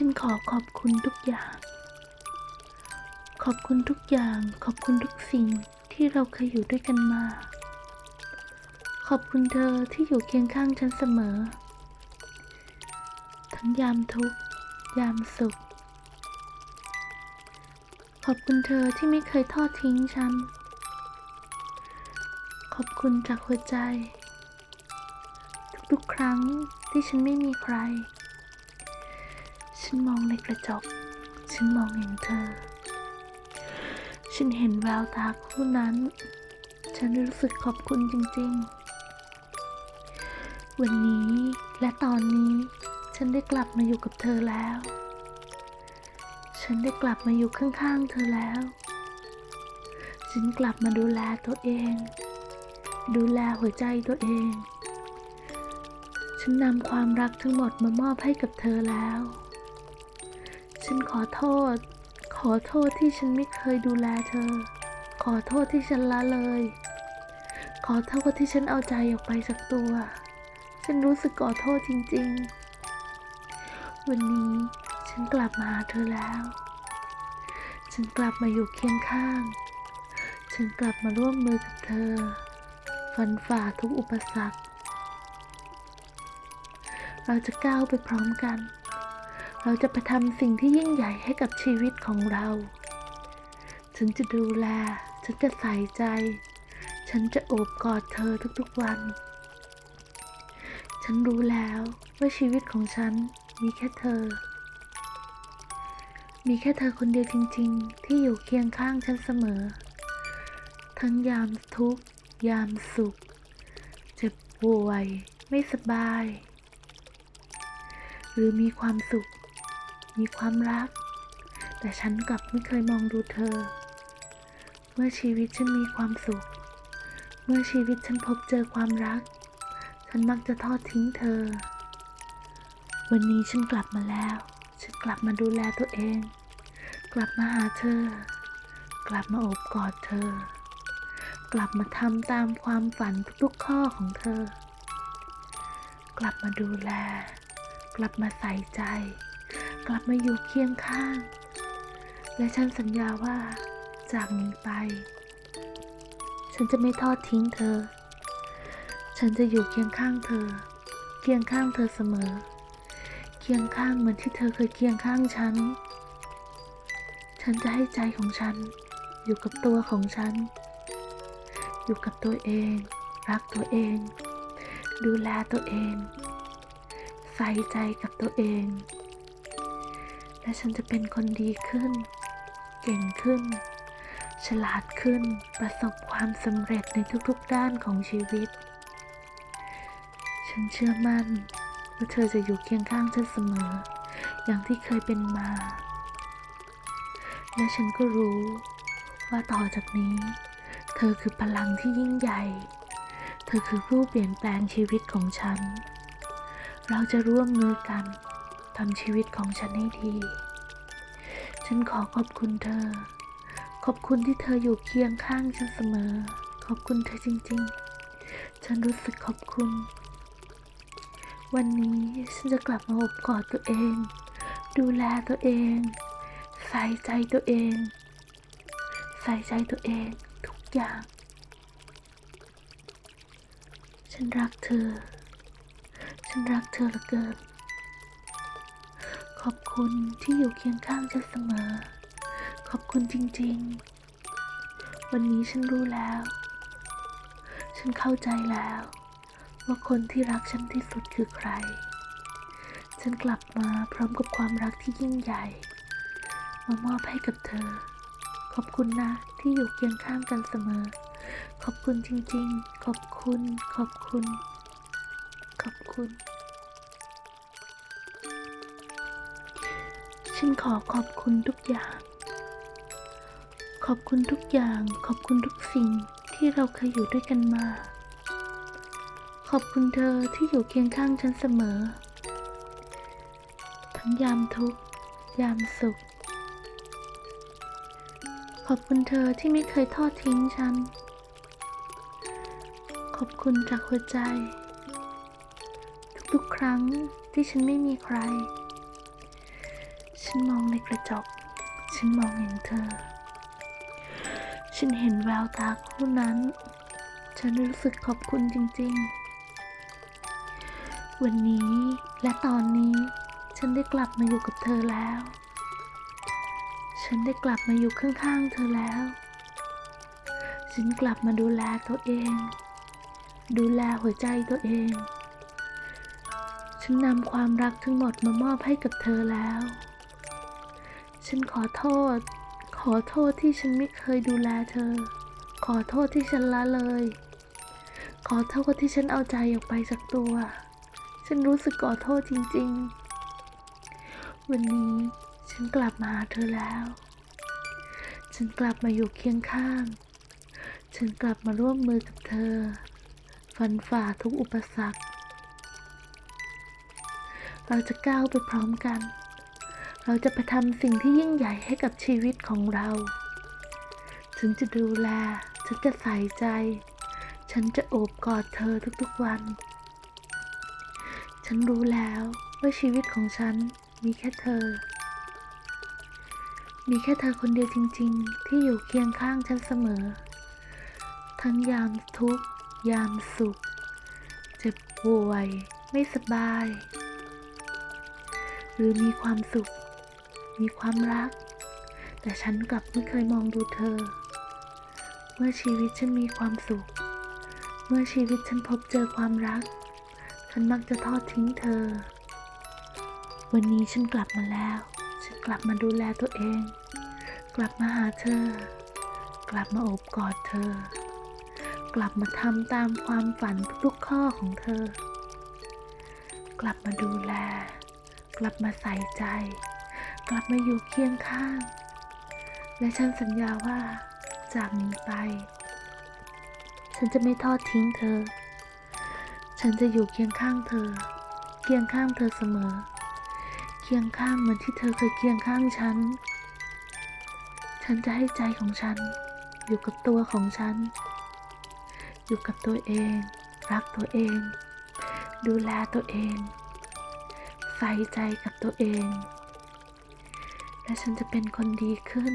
ฉันขอขอบคุณทุกอย่าง ขอบคุณทุกอย่าง ขอบคุณทุกสิ่งที่เราเคยอยู่ด้วยกันมา ขอบคุณเธอที่อยู่เคียงข้างฉันเสมอ ทั้งยามทุกข์ยามสุข ขอบคุณเธอที่ไม่เคยทอดทิ้งฉัน ขอบคุณจากหัวใจ ทุกๆครั้งที่ฉันไม่มีใคร ฉันมองในกระจก ฉันมองเห็นเธอ ฉันเห็นแววตาคู่นั้น ฉันรู้สึกขอบคุณจริงๆ วันนี้และตอนนี้ฉันได้กลับมาอยู่กับเธอแล้ว ฉันได้กลับมาอยู่ข้างๆเธอแล้ว ฉันกลับมาดูแลตัวเอง ดูแลหัวใจตัวเองฉันนำความรักทั้งหมดมามอบให้กับเธอแล้ว ฉันขอโทษ ขอโทษที่ฉันไม่เคยดูแลเธอ ขอโทษที่ฉันละเลย ขอโทษที่ฉันเอาใจออกไปจากตัว ฉันรู้สึกขอโทษจริง ๆ วันนี้ฉันกลับมาหาเธอแล้ว ฉันกลับมาอยู่เคียงข้าง ฉันกลับมาร่วมมือกับเธอ ฟันฝ่าทุกอุปสรรค เราจะก้าวไปพร้อมกัน เราจะไปทำสิ่งที่ยิ่งใหญ่ให้กับชีวิตของเรา ฉันจะดูแล ฉันจะใส่ใจ ฉันจะโอบกอดเธอทุกๆวัน ฉันรู้แล้วว่าชีวิตของฉันมีแค่เธอ มีแค่เธอคนเดียวจริง ๆ ที่อยู่เคียงข้างฉันเสมอ ทั้งยามทุกข์ ยามสุข เจ็บป่วย ไม่สบาย หรือมีความสุข มีความรัก แต่ฉันกลับไม่เคยมองดูเธอ เมื่อชีวิตฉันมีความสุข เมื่อชีวิตฉันพบเจอความรัก ฉันมักจะทอดทิ้งเธอ วันนี้ฉันกลับมาแล้ว ฉันกลับมาดูแลตัวเอง กลับมาหาเธอ กลับมาโอบกอดเธอ กลับมาทำตามความฝันทุกๆข้อของเธอ กลับมาดูแล กลับมาใส่ใจ กลับมาอยู่เคียงข้าง และฉันสัญญาว่าจากนี้ไป ฉันจะไม่ทอดทิ้งเธอ ฉันจะอยู่เคียงข้างเธอ เคียงข้างเธอเสมอ เคียงข้างเหมือนที่เธอเคยเคียงข้างฉัน ฉันจะให้ใจของฉัน อยู่กับตัวของฉัน อยู่กับตัวเอง รักตัวเอง ดูแลตัวเอง ใส่ใจกับตัวเอง และฉันจะเป็นคนดีขึ้น เก่งขึ้น ฉลาดขึ้น ประสบความสำเร็จในทุกๆด้านของชีวิต ฉันเชื่อมั่นว่าเธอจะอยู่เคียงข้างฉันเสมอ อย่างที่เคยเป็นมา และฉันก็รู้ว่าต่อจากนี้ เธอคือพลังที่ยิ่งใหญ่ เธอคือผู้เปลี่ยนแปลงชีวิตของฉัน เราจะร่วมมือกัน ทำชีวิตของฉันให้ดี ฉันขอขอบคุณเธอ ขอบคุณที่เธออยู่เคียงข้างฉันเสมอ ขอบคุณเธอจริง ๆ ฉันรู้สึกขอบคุณ วันนี้ฉันจะกลับมาอบกอดตัวเอง ดูแลตัวเอง ใส่ใจตัวเอง ใส่ใจตัวเองทุกอย่าง ฉันรักเธอ ฉันรักเธอเหลือเกิน ขอบคุณที่อยู่เคียงข้างฉันเสมอ ขอบคุณจริงๆ วันนี้ฉันรู้แล้ว ฉันเข้าใจแล้ว ว่าคนที่รักฉันที่สุดคือใคร ฉันกลับมาพร้อมกับความรักที่ยิ่งใหญ่ มามอบให้กับเธอ ขอบคุณนะที่อยู่เคียงข้างกันเสมอ ขอบคุณจริงๆ ขอบคุณ ขอบคุณ ขอบคุณ ฉันขอขอบคุณทุกอย่าง ขอบคุณทุกอย่าง ขอบคุณทุกสิ่งที่เราเคยอยู่ด้วยกันมา ขอบคุณเธอที่อยู่เคียงข้างฉันเสมอ ทั้งยามทุกข์ยามสุข ขอบคุณเธอที่ไม่เคยทอดทิ้งฉัน ขอบคุณจากหัวใจ ทุกๆครั้งที่ฉันไม่มีใคร ฉันมองในกระจก ฉันมองเห็นเธอ ฉันเห็นแววตาคู่นั้น ฉันรู้สึกขอบคุณจริง ๆ วันนี้และตอนนี้ฉันได้กลับมาอยู่กับเธอแล้ว ฉันได้กลับมาอยู่ข้างๆเธอแล้ว ฉันกลับมาดูแลตัวเอง ดูแลหัวใจตัวเอง ฉันนำความรักทั้งหมดมามอบให้กับเธอแล้ว ฉันขอโทษ ขอโทษที่ฉันไม่เคยดูแลเธอ ขอโทษที่ฉันละเลย ขอโทษที่ฉันเอาใจออกไปจากตัว ฉันรู้สึกขอโทษจริง ๆ วันนี้ฉันกลับมาหาเธอแล้ว ฉันกลับมาอยู่เคียงข้าง ฉันกลับมาร่วมมือกับเธอ ฟันฝ่าทุกอุปสรรค เราจะก้าวไปพร้อมกัน เราจะไปทำสิ่งที่ยิ่งใหญ่ให้กับชีวิตของเรา ฉันจะดูแล ฉันจะใส่ใจ ฉันจะโอบกอดเธอทุกๆวัน ฉันรู้แล้วว่าชีวิตของฉันมีแค่เธอ มีแค่เธอคนเดียวจริง ๆ ที่อยู่เคียงข้างฉันเสมอ ทั้งยามทุกข์ ยามสุข เจ็บป่วย ไม่สบาย หรือมีความสุข มีความรัก แต่ฉันกลับไม่เคยมองดูเธอ เมื่อชีวิตฉันมีความสุข เมื่อชีวิตฉันพบเจอความรัก ฉันมักจะทอดทิ้งเธอ วันนี้ฉันกลับมาแล้ว ฉันกลับมาดูแลตัวเอง กลับมาหาเธอ กลับมาโอบกอดเธอ กลับมาทำตามความฝันทุกข้อของเธอ กลับมาดูแล กลับมาใส่ใจ กลับมาอยู่เคียงข้าง และฉันสัญญาว่าจากนี้ไป ฉันจะไม่ทอดทิ้งเธอ ฉันจะอยู่เคียงข้างเธอ เคียงข้างเธอเสมอ เคียงข้างเหมือนที่เธอเคยเคียงข้างฉัน ฉันจะให้ใจของฉัน อยู่กับตัวของฉัน อยู่กับตัวเอง รักตัวเอง ดูแลตัวเอง ใส่ใจกับตัวเอง และฉันจะเป็นคนดีขึ้น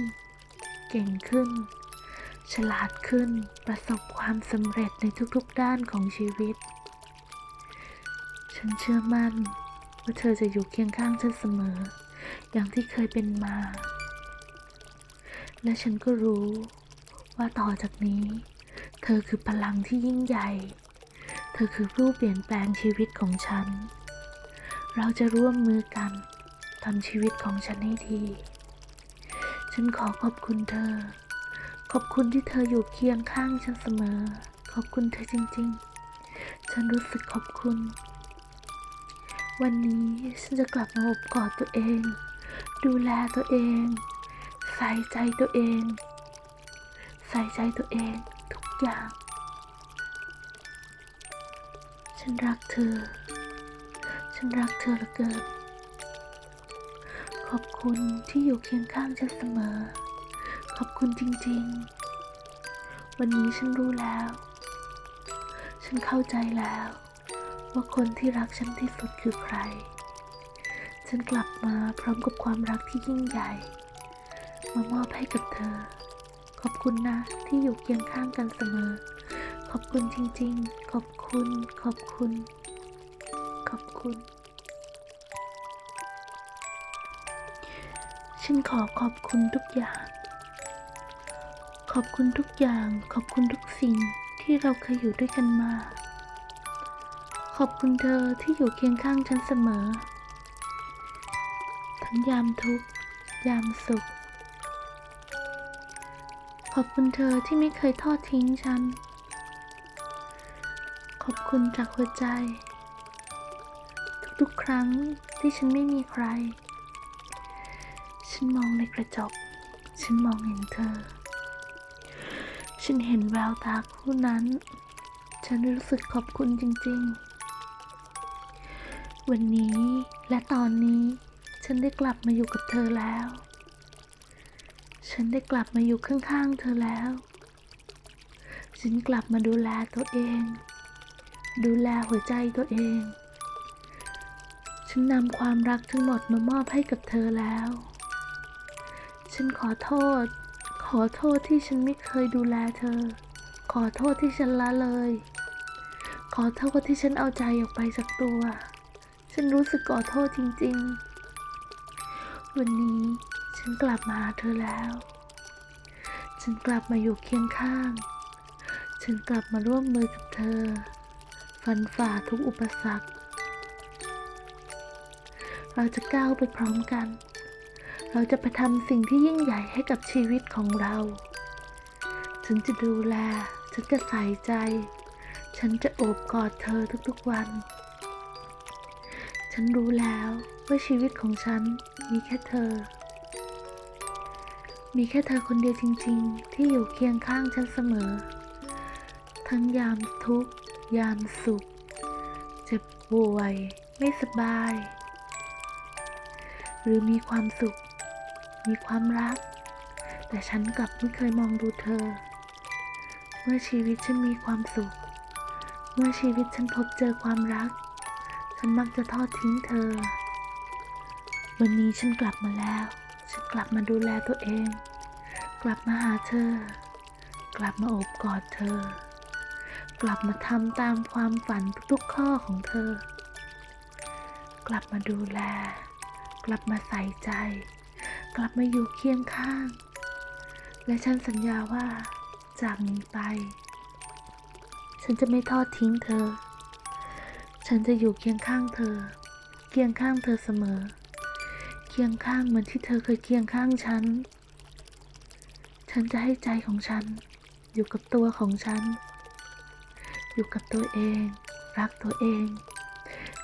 เก่งขึ้น ฉลาดขึ้น ประสบความสำเร็จในทุกๆด้านของชีวิต ฉันเชื่อมั่น ว่าเธอจะอยู่เคียงข้างฉันเสมอ อย่างที่เคยเป็นมา และฉันก็รู้ว่าต่อจากนี้ เธอคือพลังที่ยิ่งใหญ่ เธอคือผู้เปลี่ยนแปลงชีวิตของฉัน เราจะร่วมมือกัน ทำชีวิตของฉันให้ดี ฉันขอขอบคุณเธอ ขอบคุณที่เธออยู่เคียงข้างฉันเสมอ ขอบคุณเธอจริง ๆ ฉันรู้สึกขอบคุณ วันนี้ฉันจะกลับมาอบกอดตัวเอง ดูแลตัวเอง ใส่ใจตัวเอง ใส่ใจตัวเองทุกอย่าง ฉันรักเธอ ฉันรักเธอเหลือเกิน อบคุณที่อยู่เคียงข้างฉันเสมอ ขอบคุณจริงๆ วันนี้ฉันรู้แล้ว ฉันเข้าใจแล้ว ว่าคนที่รักฉันที่สุดคือใคร ฉันกลับมาพร้อมกับความรักที่ยิ่งใหญ่ มามอบให้กับเธอ ขอบคุณนะที่อยู่เคียงข้างกันเสมอ ขอบคุณจริงๆ ขอบคุณ ขอบคุณ ขอบคุณ ฉันขอขอบคุณทุกอย่าง ขอบคุณทุกอย่าง ขอบคุณทุกสิ่งที่เราเคยอยู่ด้วยกันมา ขอบคุณเธอที่อยู่เคียงข้างฉันเสมอ ทั้งยามทุกข์ ยามสุข ขอบคุณเธอที่ไม่เคยทอดทิ้งฉัน ขอบคุณจากหัวใจ ทุกๆครั้งที่ฉันไม่มีใคร ฉันมองในกระจก ฉันมองเห็นเธอ ฉันเห็นแววตาคู่นั้น ฉันรู้สึกขอบคุณจริงๆ วันนี้และตอนนี้ ฉันได้กลับมาอยู่กับเธอแล้ว ฉันได้กลับมาอยู่ข้างๆเธอแล้ว ฉันกลับมาดูแลตัวเอง ดูแลหัวใจตัวเองฉันนำความรักทั้งหมดมามอบให้กับเธอแล้ว ฉันขอโทษ ขอโทษที่ฉันไม่เคยดูแลเธอ ขอโทษที่ฉันละเลย ขอโทษที่ฉันเอาใจออกไปจากตัว ฉันรู้สึกขอโทษจริง ๆ วันนี้ฉันกลับมาหาเธอแล้ว ฉันกลับมาอยู่เคียงข้าง ฉันกลับมาร่วมมือกับเธอ ฟันฝ่าทุกอุปสรรค เราจะก้าวไปพร้อมกัน เราจะไปทำสิ่งที่ยิ่งใหญ่ให้กับชีวิตของเรา ฉันจะดูแล ฉันจะใส่ใจ ฉันจะโอบกอดเธอทุกๆวัน ฉันรู้แล้วว่าชีวิตของฉันมีแค่เธอ มีแค่เธอคนเดียวจริง ๆ ที่อยู่เคียงข้างฉันเสมอ ทั้งยามทุกข์ ยามสุข เจ็บป่วย ไม่สบาย หรือมีความสุข มีความรัก แต่ฉันกลับไม่เคยมองดูเธอ เมื่อชีวิตฉันมีความสุข เมื่อชีวิตฉันพบเจอความรัก ฉันมักจะทอดทิ้งเธอ วันนี้ฉันกลับมาแล้ว ฉันกลับมาดูแลตัวเอง กลับมาหาเธอ กลับมาโอบกอดเธอ กลับมาทำตามความฝันทุกๆข้อของเธอ กลับมาดูแล กลับมาใส่ใจ กลับมาอยู่เคียงข้าง และฉันสัญญาว่าจากนี้ไป ฉันจะไม่ทอดทิ้งเธอ ฉันจะอยู่เคียงข้างเธอ เคียงข้างเธอเสมอ เคียงข้างเหมือนที่เธอเคยเคียงข้างฉัน ฉันจะให้ใจของฉัน อยู่กับตัวของฉัน อยู่กับตัวเอง รักตัวเอง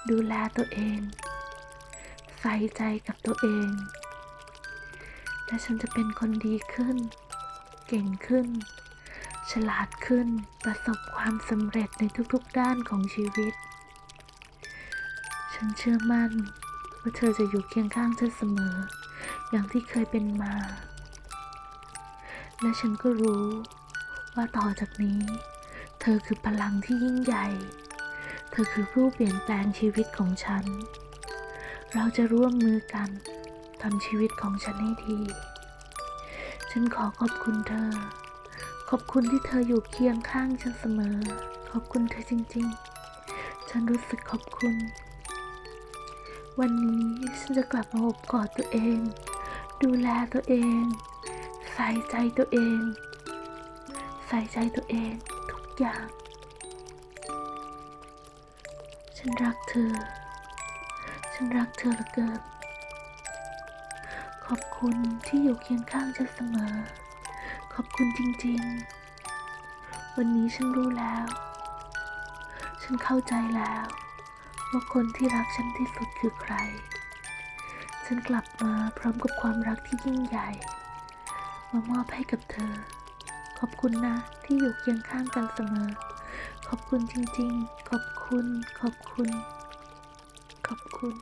ดูแลตัวเอง ใส่ใจกับตัวเอง และฉันจะเป็นคนดีขึ้น เก่งขึ้น ฉลาดขึ้น ประสบความสำเร็จในทุกๆด้านของชีวิต ฉันเชื่อมั่นว่าเธอจะอยู่เคียงข้างฉันเสมอ อย่างที่เคยเป็นมา และฉันก็รู้ว่าต่อจากนี้ เธอคือพลังที่ยิ่งใหญ่ เธอคือผู้เปลี่ยนแปลงชีวิตของฉัน เราจะร่วมมือกัน ทำชีวิตของฉันให้ดี ฉันขอขอบคุณเธอ ขอบคุณที่เธออยู่เคียงข้างฉันเสมอ ขอบคุณเธอจริง ๆ ฉันรู้สึกขอบคุณ วันนี้ฉันจะกลับมาอบกอดตัวเอง ดูแลตัวเอง ใส่ใจตัวเอง ใส่ใจตัวเองทุกอย่าง ฉันรักเธอ ฉันรักเธอเหลือเกิน ขอบคุณที่อยู่เคียงข้างฉันเสมอ ขอบคุณจริงๆ วันนี้ฉันรู้แล้ว ฉันเข้าใจแล้ว ว่าคนที่รักฉันที่สุดคือใคร ฉันกลับมาพร้อมกับความรักที่ยิ่งใหญ่ มามอบให้กับเธอ ขอบคุณนะที่อยู่เคียงข้างกันเสมอ ขอบคุณจริงๆ ขอบคุณ ขอบคุณ ขอบคุณ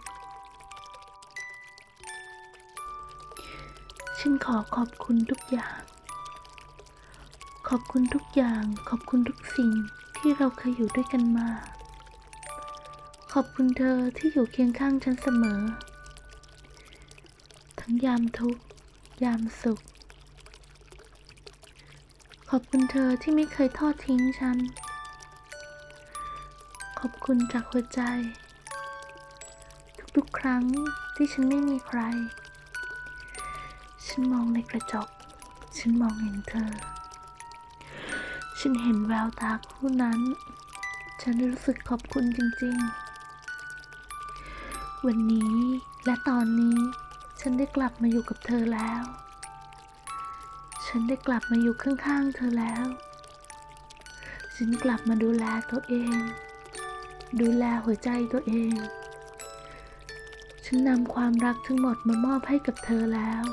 ฉันขอขอบคุณทุกอย่าง ขอบคุณทุกอย่าง ขอบคุณทุกสิ่งที่เราเคยอยู่ด้วยกันมา ขอบคุณเธอที่อยู่เคียงข้างฉันเสมอ ทั้งยามทุกข์ ยามสุข ขอบคุณเธอที่ไม่เคยทอดทิ้งฉัน ขอบคุณจากหัวใจ ทุกๆครั้งที่ฉันไม่มีใคร ฉันมองในกระจก ฉันมองเห็นเธอ ฉันเห็นแววตาคู่นั้น ฉันรู้สึกขอบคุณจริงๆ วันนี้และตอนนี้ฉันได้กลับมาอยู่กับเธอแล้ว ฉันได้กลับมาอยู่ข้างๆเธอแล้ว ฉันกลับมาดูแลตัวเอง ดูแลหัวใจตัวเองฉันนำความรักทั้งหมดมามอบให้กับเธอแล้ว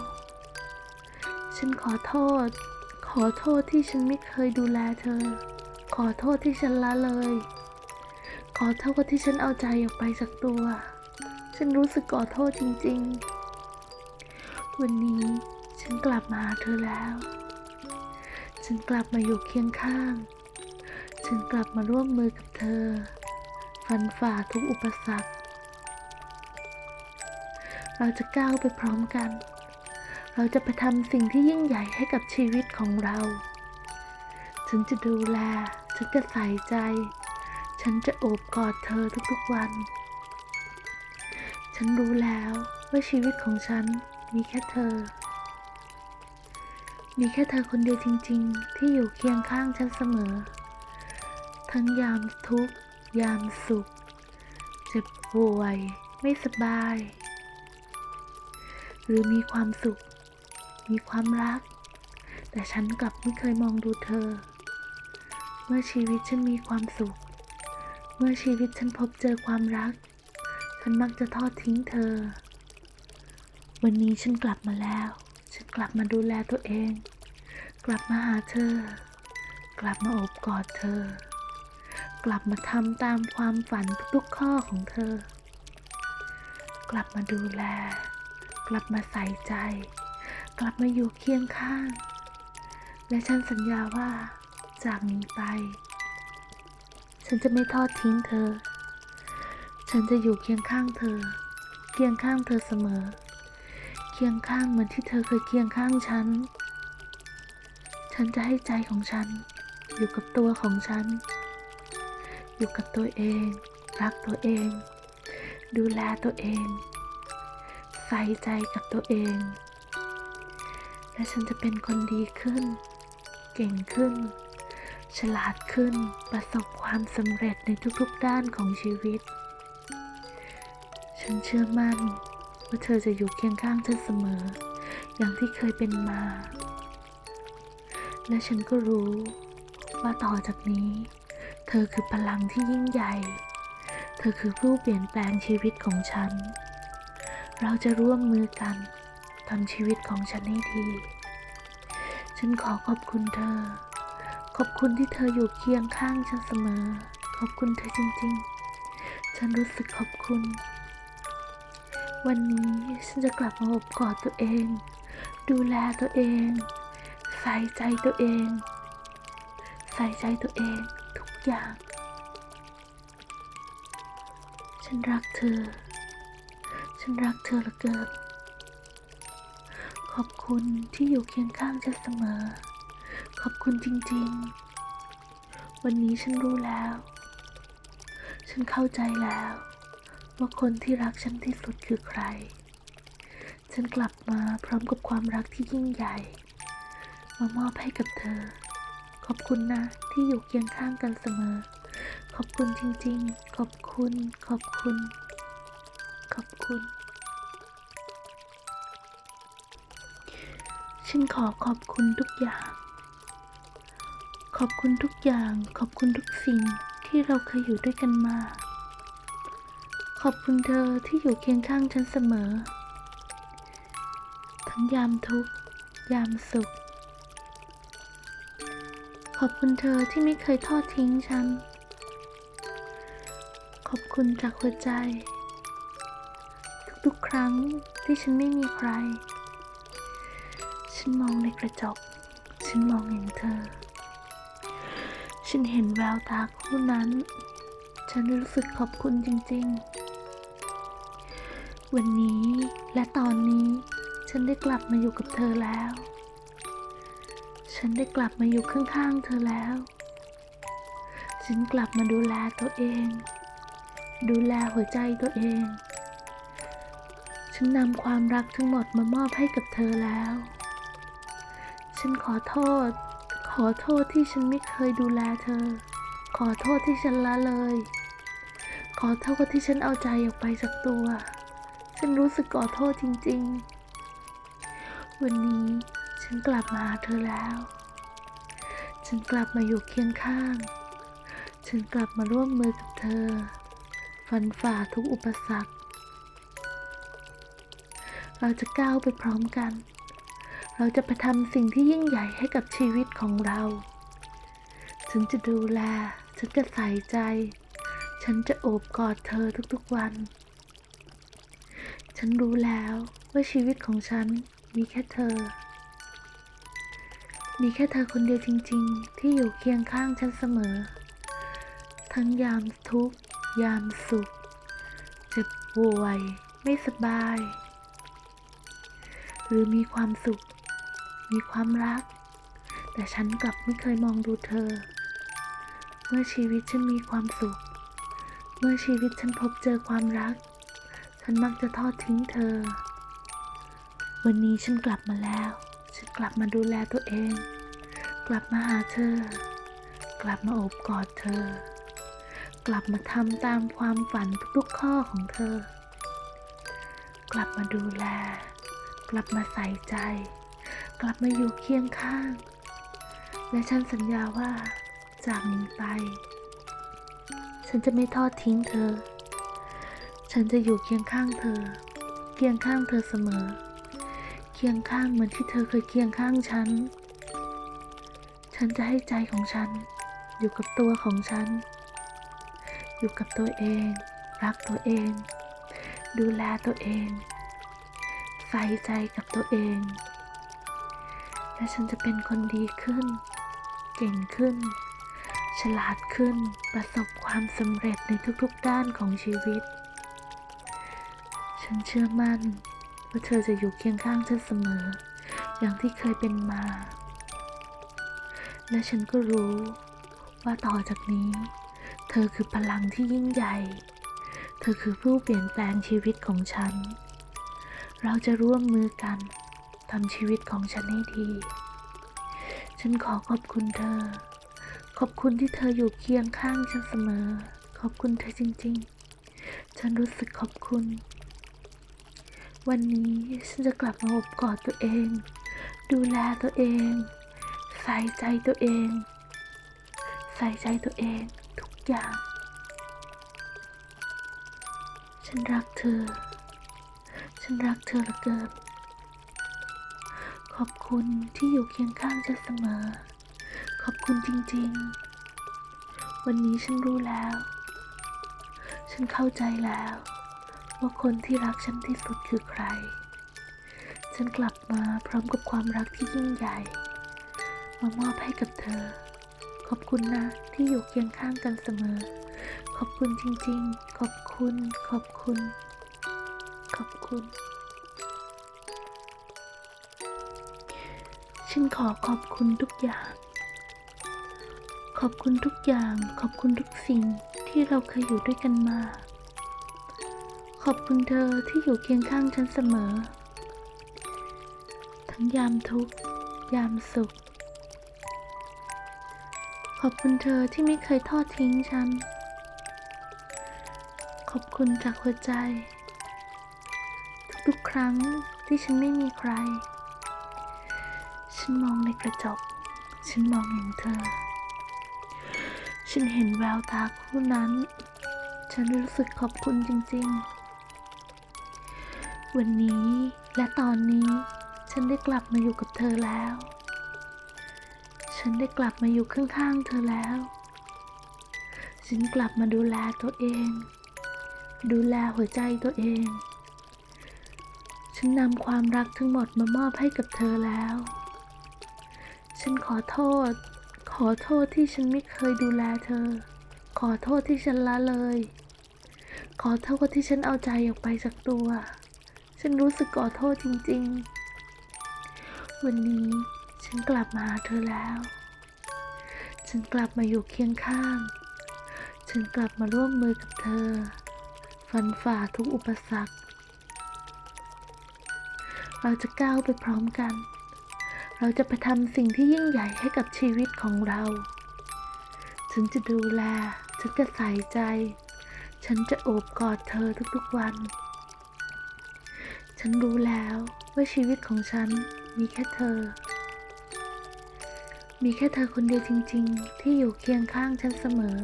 ฉันขอโทษ ขอโทษที่ฉันไม่เคยดูแลเธอ ขอโทษที่ฉันละเลย ขอโทษที่ฉันเอาใจออกไปจากตัว ฉันรู้สึกขอโทษจริง ๆ วันนี้ฉันกลับมาหาเธอแล้ว ฉันกลับมาอยู่เคียงข้าง ฉันกลับมาร่วมมือกับเธอ ฟันฝ่าทุกอุปสรรค เราจะก้าวไปพร้อมกัน เราจะไปทำสิ่งที่ยิ่งใหญ่ให้กับชีวิตของเรา ฉันจะดูแล ฉันจะใส่ใจ ฉันจะโอบกอดเธอทุกๆวัน ฉันรู้แล้วว่าชีวิตของฉันมีแค่เธอ มีแค่เธอคนเดียวจริง ๆ ที่อยู่เคียงข้างฉันเสมอ ทั้งยามทุกข์ ยามสุข เจ็บป่วย ไม่สบาย หรือมีความสุข มีความรัก แต่ฉันกลับไม่เคยมองดูเธอ เมื่อชีวิตฉันมีความสุข เมื่อชีวิตฉันพบเจอความรัก ฉันมักจะทอดทิ้งเธอ วันนี้ฉันกลับมาแล้ว ฉันกลับมาดูแลตัวเอง กลับมาหาเธอ กลับมาโอบกอดเธอ กลับมาทำตามความฝันทุกข้อของเธอ กลับมาดูแล กลับมาใส่ใจ กลับมาอยู่เคียงข้าง และฉันสัญญาว่าจากนี้ไป ฉันจะไม่ทอดทิ้งเธอ ฉันจะอยู่เคียงข้างเธอ เคียงข้างเธอเสมอ เคียงข้างเหมือนที่เธอเคยเคียงข้างฉัน ฉันจะให้ใจของฉัน อยู่กับตัวของฉัน อยู่กับตัวเอง รักตัวเอง ดูแลตัวเอง ใส่ใจกับตัวเอง และฉันจะเป็นคนดีขึ้น เก่งขึ้น ฉลาดขึ้น ประสบความสำเร็จในทุกๆด้านของชีวิต ฉันเชื่อมั่นว่าเธอจะอยู่เคียงข้างฉันเสมอ อย่างที่เคยเป็นมา และฉันก็รู้ว่าต่อจากนี้ เธอคือพลังที่ยิ่งใหญ่ เธอคือผู้เปลี่ยนแปลงชีวิตของฉัน เราจะร่วมมือกัน ทำชีวิตของฉันให้ดี ฉันขอขอบคุณเธอ ขอบคุณที่เธออยู่เคียงข้างฉันเสมอ ขอบคุณเธอจริง ๆ ฉันรู้สึกขอบคุณ วันนี้ฉันจะกลับมาอบกอดตัวเอง ดูแลตัวเอง ใส่ใจตัวเอง ใส่ใจตัวเองทุกอย่าง ฉันรักเธอ ฉันรักเธอเหลือเกิน ขอบคุณที่อยู่เคียงข้างฉันเสมอ ขอบคุณจริงๆ วันนี้ฉันรู้แล้ว ฉันเข้าใจแล้ว ว่าคนที่รักฉันที่สุดคือใคร ฉันกลับมาพร้อมกับความรักที่ยิ่งใหญ่ มามอบให้กับเธอ ขอบคุณนะที่อยู่เคียงข้างกันเสมอ ขอบคุณจริงๆ ขอบคุณ ขอบคุณ ขอบคุณ ฉันขอขอบคุณทุกอย่าง ขอบคุณทุกอย่าง ขอบคุณทุกสิ่งที่เราเคยอยู่ด้วยกันมา ขอบคุณเธอที่อยู่เคียงข้างฉันเสมอ ทั้งยามทุกข์ ยามสุข ขอบคุณเธอที่ไม่เคยทอดทิ้งฉัน ขอบคุณจากหัวใจ ทุกๆครั้งที่ฉันไม่มีใคร ฉันมองในกระจก ฉันมองเห็นเธอ ฉันเห็นแววตาคู่นั้น ฉันรู้สึกขอบคุณจริง ๆ วันนี้และตอนนี้ฉันได้กลับมาอยู่กับเธอแล้ว ฉันได้กลับมาอยู่ข้างๆเธอแล้ว ฉันกลับมาดูแลตัวเอง ดูแลหัวใจตัวเองฉันนำความรักทั้งหมดมามอบให้กับเธอแล้ว ฉันขอโทษ ขอโทษที่ฉันไม่เคยดูแลเธอ ขอโทษที่ฉันละเลย ขอโทษที่ฉันเอาใจออกไปจากตัว ฉันรู้สึกขอโทษจริง ๆ วันนี้ฉันกลับมาหาเธอแล้ว ฉันกลับมาอยู่เคียงข้าง ฉันกลับมาร่วมมือกับเธอ ฟันฝ่าทุกอุปสรรค เราจะก้าวไปพร้อมกัน เราจะไปทำสิ่งที่ยิ่งใหญ่ให้กับชีวิตของเรา ฉันจะดูแล ฉันจะใส่ใจ ฉันจะโอบกอดเธอทุกๆวัน ฉันรู้แล้วว่าชีวิตของฉันมีแค่เธอ มีแค่เธอคนเดียวจริง ๆ ที่อยู่เคียงข้างฉันเสมอ ทั้งยามทุกข์ ยามสุข เจ็บป่วย ไม่สบาย หรือมีความสุข มีความรัก แต่ฉันกลับไม่เคยมองดูเธอ เมื่อชีวิตฉันมีความสุข เมื่อชีวิตฉันพบเจอความรัก ฉันมักจะทอดทิ้งเธอ วันนี้ฉันกลับมาแล้ว ฉันกลับมาดูแลตัวเอง กลับมาหาเธอ กลับมาโอบกอดเธอ กลับมาทำตามความฝันทุกๆข้อของเธอ กลับมาดูแล กลับมาใส่ใจ กลับมาอยู่เคียงข้าง และฉันสัญญาว่าจากนี้ไป ฉันจะไม่ทอดทิ้งเธอ ฉันจะอยู่เคียงข้างเธอ เคียงข้างเธอเสมอ เคียงข้างเหมือนที่เธอเคยเคียงข้างฉัน ฉันจะให้ใจของฉัน อยู่กับตัวของฉัน อยู่กับตัวเอง รักตัวเอง ดูแลตัวเอง ใส่ใจกับตัวเอง และฉันจะเป็นคนดีขึ้น เก่งขึ้น ฉลาดขึ้น ประสบความสำเร็จในทุกๆด้านของชีวิต ฉันเชื่อมั่นว่าเธอจะอยู่เคียงข้างฉันเสมอ อย่างที่เคยเป็นมา และฉันก็รู้ว่าต่อจากนี้ เธอคือพลังที่ยิ่งใหญ่ เธอคือผู้เปลี่ยนแปลงชีวิตของฉัน เราจะร่วมมือกันำชีวิตของฉันให้ดี ฉันขอขอบคุณเธอ ขอบคุณที่เธออยู่เคียงข้างฉันเสมอ ขอบคุณเธอจริง ๆ ฉันรู้สึกขอบคุณ วันนี้ฉันจะกลับมาอบกอดตัวเอง ดูแลตัวเอง ใส่ใจตัวเอง ใส่ใจตัวเองทุกอย่าง ฉันรักเธอ ฉันรักเธอเหลือเกิน ขอบคุณที่อยู่เคียงข้างฉันเสมอ ขอบคุณจริงๆ วันนี้ฉันรู้แล้ว ฉันเข้าใจแล้ว ว่าคนที่รักฉันที่สุดคือใคร ฉันกลับมาพร้อมกับความรักที่ยิ่งใหญ่ มามอบให้กับเธอ ขอบคุณนะที่อยู่เคียงข้างกันเสมอ ขอบคุณจริงๆ ขอบคุณ ขอบคุณ ขอบคุณ ฉันขอขอบคุณทุกอย่าง ขอบคุณทุกอย่าง ขอบคุณทุกสิ่งที่เราเคยอยู่ด้วยกันมา ขอบคุณเธอที่อยู่เคียงข้างฉันเสมอ ทั้งยามทุกข์ ยามสุข ขอบคุณเธอที่ไม่เคยทอดทิ้งฉัน ขอบคุณจากหัวใจ ทุกๆครั้งที่ฉันไม่มีใคร ฉันมองในกระจก ฉันมองเห็นเธอ ฉันเห็นแววตาคู่นั้น ฉันรู้สึกขอบคุณจริง ๆ วันนี้และตอนนี้ฉันได้กลับมาอยู่กับเธอแล้ว ฉันได้กลับมาอยู่ข้างๆเธอแล้ว ฉันกลับมาดูแลตัวเอง ดูแลหัวใจตัวเอง ฉันนำความรักทั้งหมดมามอบให้กับเธอแล้ว ฉันขอโทษ ขอโทษที่ฉันไม่เคยดูแลเธอ ขอโทษที่ฉันละเลย ขอโทษที่ฉันเอาใจออกไปจากตัว ฉันรู้สึกขอโทษจริง ๆ วันนี้ฉันกลับมาหาเธอแล้ว ฉันกลับมาอยู่เคียงข้าง ฉันกลับมาร่วมมือกับเธอ ฟันฝ่าทุกอุปสรรค เราจะก้าวไปพร้อมกัน เราจะไปทำสิ่งที่ยิ่งใหญ่ให้กับชีวิตของเรา ฉันจะดูแล ฉันจะใส่ใจ ฉันจะโอบกอดเธอทุกๆวัน ฉันรู้แล้วว่าชีวิตของฉันมีแค่เธอ มีแค่เธอคนเดียวจริง ๆ ที่อยู่เคียงข้างฉันเสมอ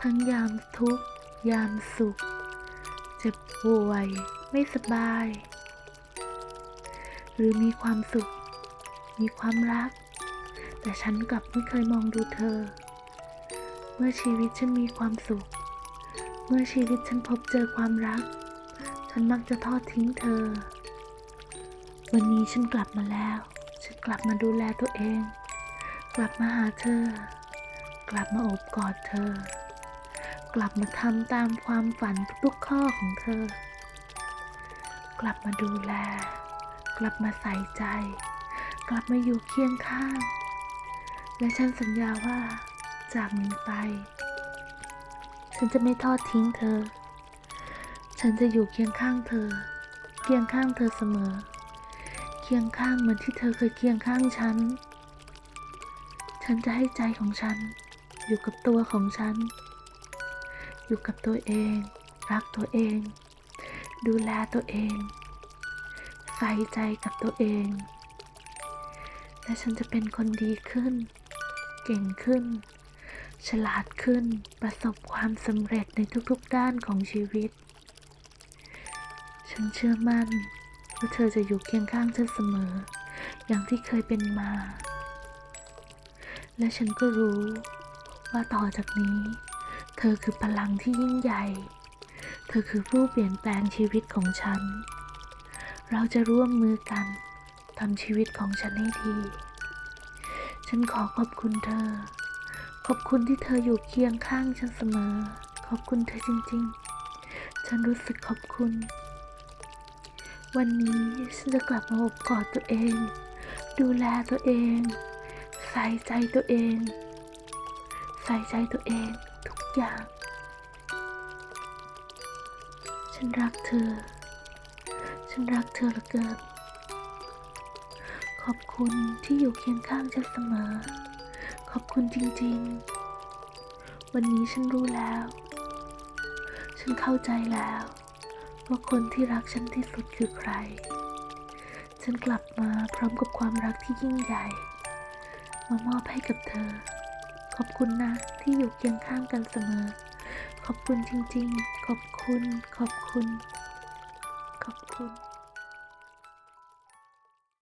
ทั้งยามทุกข์ ยามสุข เจ็บป่วย ไม่สบาย หรือมีความสุข มีความรัก แต่ฉันกลับไม่เคยมองดูเธอ เมื่อชีวิตฉันมีความสุข เมื่อชีวิตฉันพบเจอความรัก ฉันมักจะทอดทิ้งเธอ วันนี้ฉันกลับมาแล้ว ฉันกลับมาดูแลตัวเอง กลับมาหาเธอ กลับมาโอบกอดเธอ กลับมาทำตามความฝันทุกข้อของเธอ กลับมาดูแล กลับมาใส่ใจ กลับมาอยู่เคียงข้าง และฉันสัญญาว่าจากนี้ไป ฉันจะไม่ทอดทิ้งเธอ ฉันจะอยู่เคียงข้างเธอ เคียงข้างเธอเสมอ เคียงข้างเหมือนที่เธอเคยเคียงข้างฉัน ฉันจะให้ใจของฉัน อยู่กับตัวของฉัน อยู่กับตัวเอง รักตัวเอง ดูแลตัวเองใส่ใจกับตัวเอง และฉันจะเป็นคนดีขึ้น เก่งขึ้น ฉลาดขึ้น ประสบความสำเร็จในทุกๆด้านของชีวิต ฉันเชื่อมั่นว่าเธอจะอยู่เคียงข้างฉันเสมอ อย่างที่เคยเป็นมา และฉันก็รู้ว่าต่อจากนี้ เธอคือพลังที่ยิ่งใหญ่ เธอคือผู้เปลี่ยนแปลงชีวิตของฉัน เราจะร่วมมือกันทำชีวิตของฉันให้ดี ฉันขอขอบคุณเธอ ขอบคุณที่เธออยู่เคียงข้างฉันเสมอ ขอบคุณเธอจริง ๆ ฉันรู้สึกขอบคุณ วันนี้ฉันจะกลับมาอบกอดตัวเอง ดูแลตัวเอง ใส่ใจตัวเอง ใส่ใจตัวเองทุกอย่าง ฉันรักเธอ ฉันรักเธอเหลือเกิน ขอบคุณที่อยู่เคียงข้างฉันเสมอ ขอบคุณจริงๆ วันนี้ฉันรู้แล้ว ฉันเข้าใจแล้ว ว่าคนที่รักฉันที่สุดคือใคร ฉันกลับมาพร้อมกับความรักที่ยิ่งใหญ่ มามอบให้กับเธอ ขอบคุณนะที่อยู่เคียงข้างกันเสมอ ขอบคุณจริงๆ ขอบคุณ ขอบคุณ ขอบคุณ